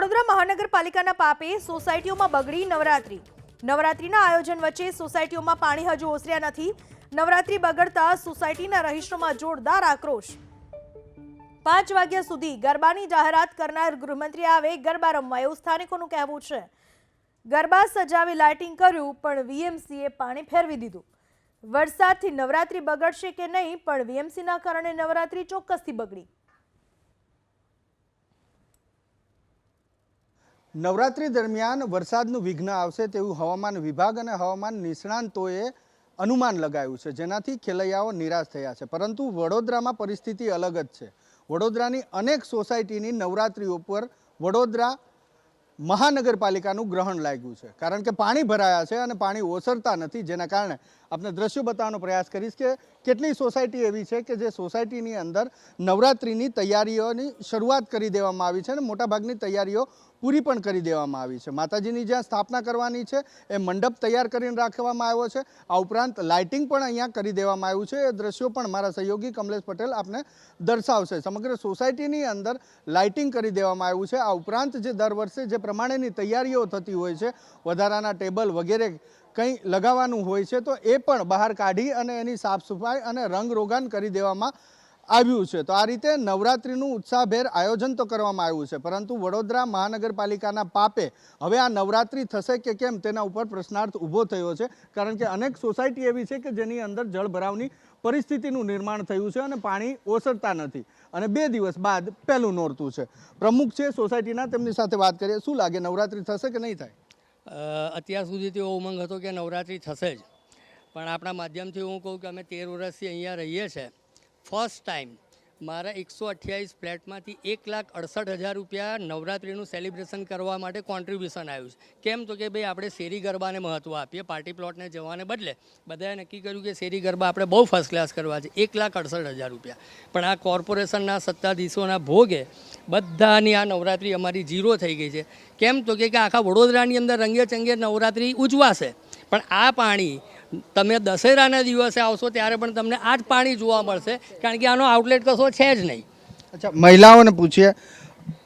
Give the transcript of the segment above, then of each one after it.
વડોદરા મહાનગરપાલિકાના પાપે સોસાયટીઓમાં બગડી નવરાત્રી. નવરાત્રીના આયોજન વચ્ચે સોસાયટીઓમાં પાણી હજુ ઓસર્યા નથી. નવરાત્રી બગડતા સોસાયટીના રહીશોમાં જોરદાર આક્રોશ. પાંચ વાગ્યા સુધી ગરબાની જાહેરાત કરનાર ગૃહમંત્રી આવે ગરબા રમવા એવું સ્થાનિકોનું કહેવું છે. ગરબા સજાવી લાઇટિંગ કર્યું, પણ વીએમસીએ પાણી ફેરવી દીધું. વરસાદથી નવરાત્રી બગડશે કે નહીં, પણ વીએમસીના કારણે નવરાત્રી ચોક્કસથી બગડી. નવરાત્રી દરમિયાન વરસાદનું વિઘ્ન આવશે તેવું હવામાન વિભાગ અને હવામાન નિષ્ણાંતોએ અનુમાન લગાવ્યું છે. જેનાથી ખેલૈયાઓ નિરાશ થયા છે. પરંતુ વડોદરામાં પરિસ્થિતિ અલગ જ છે. વડોદરાની અનેક સોસાયટીની નવરાત્રી ઉપર વડોદરા મહાનગરપાલિકાનું ગ્રહણ લાગ્યું છે. કારણ કે પાણી ભરાયા છે અને પાણી ઓસરતા નથી. જેના કારણે આપણે દ્રશ્યો બતાવવાનો પ્રયાસ કરીશ કે કેટલી સોસાયટી એવી છે કે જે સોસાયટીની અંદર નવરાત્રિની તૈયારીઓની શરૂઆત કરી દેવામાં આવી છે અને મોટાભાગની તૈયારીઓ પૂરી પણ કરી દેવામાં આવી છે. માતાજીની જ્યાં સ્થાપના કરવાની છે, એ મંડપ તૈયાર કરીને રાખવામાં આવ્યો છે. આ ઉપરાંત લાઇટિંગ પણ અહીંયા કરી દેવામાં આવ્યું છે. એ દ્રશ્યો પણ મારા સહયોગી કમલેશ પટેલ આપને દર્શાવશે. સમગ્ર સોસાયટીની અંદર લાઇટિંગ કરી દેવામાં આવ્યું છે. આ ઉપરાંત જે દર વર્ષે જે પ્રમાણેની તૈયારીઓ થતી હોય છે, વધારાના ટેબલ વગેરે કંઈ લગાવવાનું હોય છે, તો એ પણ બહાર કાઢી અને એની સાફ સફાઈ અને રંગ રોગાન કરી દેવામાં આવ્યું છે. તો આ રીતે નવરાત્રિનું ઉત્સાહભેર આયોજન તો કરવામાં આવ્યું છે. પરંતુ વડોદરા મહાનગરપાલિકાના પાપે હવે આ નવરાત્રિ થશે કે કેમ તેના ઉપર પ્રશ્નાર્થ ઊભો થયો છે. કારણ કે અનેક સોસાયટી એવી છે કે જેની અંદર જળભરાવની પરિસ્થિતિનું નિર્માણ થયું છે અને પાણી ઓસરતા નથી અને બે દિવસ બાદ પહેલું નોરતું છે. પ્રમુખ છે સોસાયટીના, તેમની સાથે વાત કરીએ. શું લાગે, નવરાત્રિ થશે કે નહીં થાય? અત્યાર સુધી તો ઉમંગ હતો કે નવરાત્રિ થશે જ. પણ આપણા માધ્યમથી હું કહું કે અમે તેર વર્ષથી અહીંયા રહીએ છીએ. ફર્સ્ટ ટાઈમ મારા એકસો અઠ્યાવીસ ફ્લેટમાંથી એક લાખ અડસઠ હજાર રૂપિયા નવરાત્રિનું સેલિબ્રેશન કરવા માટે કોન્ટ્રીબ્યુશન આવ્યું છે. કેમ તો કે ભાઈ આપણે શેરી ગરબાને મહત્ત્વ આપીએ, પાર્ટી પ્લોટને જવાને બદલે બધાએ નક્કી કર્યું કે શેરી ગરબા આપણે બહુ ફર્સ્ટ ક્લાસ કરવા છે, એક લાખ અડસઠ હજાર રૂપિયા. પણ આ કોર્પોરેશનના સત્તાધીશોના ભોગે બધાની આ નવરાત્રિ અમારી ઝીરો થઈ ગઈ છે. કેમ તો કે આખા વડોદરાની અંદર રંગે ચંગે નવરાત્રિ ઉજવાશે. પણ આ પાણી તમે દશેરાના દિવસે આવશો ત્યારે પણ તમને આ જ પાણી જોવા મળશે કારણ કે આનો આઉટલેટ કશો છે જ નહીં. અચ્છા મહિલાઓને પૂછીએ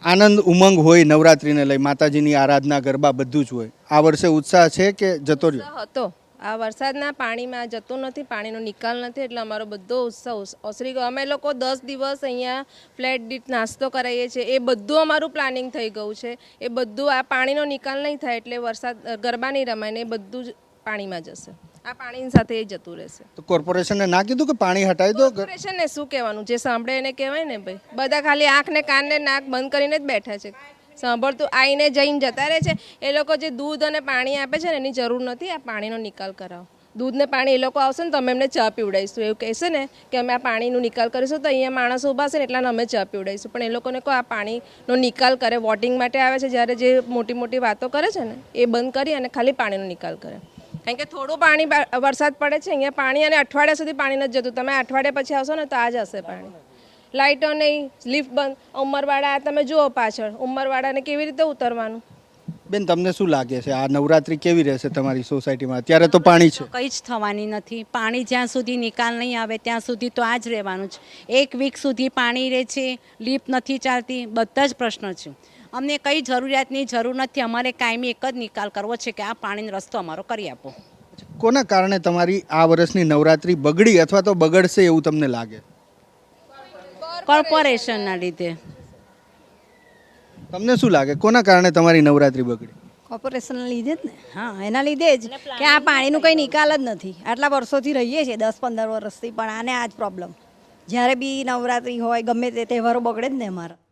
આનંદ ઉમંગ હોય નવરાત્રિને લઈ માતાજીની આરાધના ગરબા બધું જ હોય. આ વર્ષે ઉત્સાહ છે કે જતો રહ્યો? હતો. આ વરસાદના પાણીમાં જતો નથી પાણીનો નિકાલ નથી એટલે અમારો બધો ઉત્સાહ ઓસ- ઓસરી ગયો. અમે લોકો દસ દિવસ અહીંયા ફ્લેટ દીઠ નાસ્તો કરાવીએ છીએ. એ બધું અમારું પ્લાનિંગ થઈ ગયું છે. એ બધું આ પાણીનો નિકાલ નહીં થાય એટલે વરસાદ ગરબા નહીં રમાય ને એ બધું જ પાણીમાં જશે. આ પાણીની સાથે એ જતું રહેશે. તો કોર્પોરેશનને ના કીધું કે પાણી હટાવી દો? કોર્પોરેશનને શું કહેવાનું? જે સાંભળે એને કહેવાય ને ભાઈ. બધા ખાલી આંખ ને કાન ને નાક બંધ કરીને જ બેઠા છે. સાંભળતું આઈને જઈને જતા રહે છે. એ લોકો જે દૂધ અને પાણી આપે છે ને એની જરૂર નથી આ પાણીનો નિકાલ કરાવો દૂધ ને પાણી એ લોકો આવશે ને તો અમે એમને ચા પીવડાવીશું. એવું કહેશે ને કે અમે આ પાણીનો નિકાલ કરીશું તો અહીંયા માણસો ઊભા છે ને એટલાને અમે ચા પીવડાવીશું. પણ એ લોકોને કહો આ પાણીનો નિકાલ કરે. વોટિંગ માટે આવે છે જ્યારે જે મોટી મોટી વાતો કરે છે ને એ બંધ કરી અને ખાલી પાણીનો નિકાલ કરે. કારણ કે થોડું પાણી વરસાદ પડે છે અહીંયા પાણી અને અઠવાડિયા સુધી પાણી નથી જતું. તમે અઠવાડિયા પછી આવશો ને તો આ જ હશે પાણી. લાઇટો નહીં લિફ્ટ બંધ. ઉંમરવાળા તમે જુઓ પાછળ. ઉંમરવાળાને કેવી રીતે ઉતરવાનું? બેન તમને શું લાગે છે? આ નવરાત્રી કેવી રહેશે તમારી સોસાયટીમાં? અત્યારે તો પાણી છે. કંઈ જ થવાની નથી. પાણી જ્યાં સુધી નિકાલ નહીં આવે ત્યાં સુધી તો આ જ રહેવાનું છે. એક વીક સુધી પાણી રહે છે લીપ નથી ચાલતી. બધા જ પ્રશ્ન છે. અમને કઈ જરૂરિયાતની જરૂર નથી. અમારે કાયમી એક જ નિકાલ કરવો છે કે આ પાણીનો રસ્તો અમારો કરી આપો. કોના કારણે તમારી આ વર્ષની નવરાત્રી બગડી અથવા તો બગડશે એવું તમને લાગે? કોર્પોરેશનના લીધે. તમને શું લાગે? કોના કારણે તમારી નવરાત્રિ બગડી? કોર્પોરેશનના લીધે જ ને? હા એના લીધે જ કે આ પાણીનું કંઈ નિકાલ જ નથી. આટલા વર્ષોથી રહીએ છીએ દસ પંદર વર્ષથી પણ આને આ જ પ્રોબ્લેમ જ્યારે બી નવરાત્રિ હોય ગમે તે તહેવારો બગડે જ ને અમારા.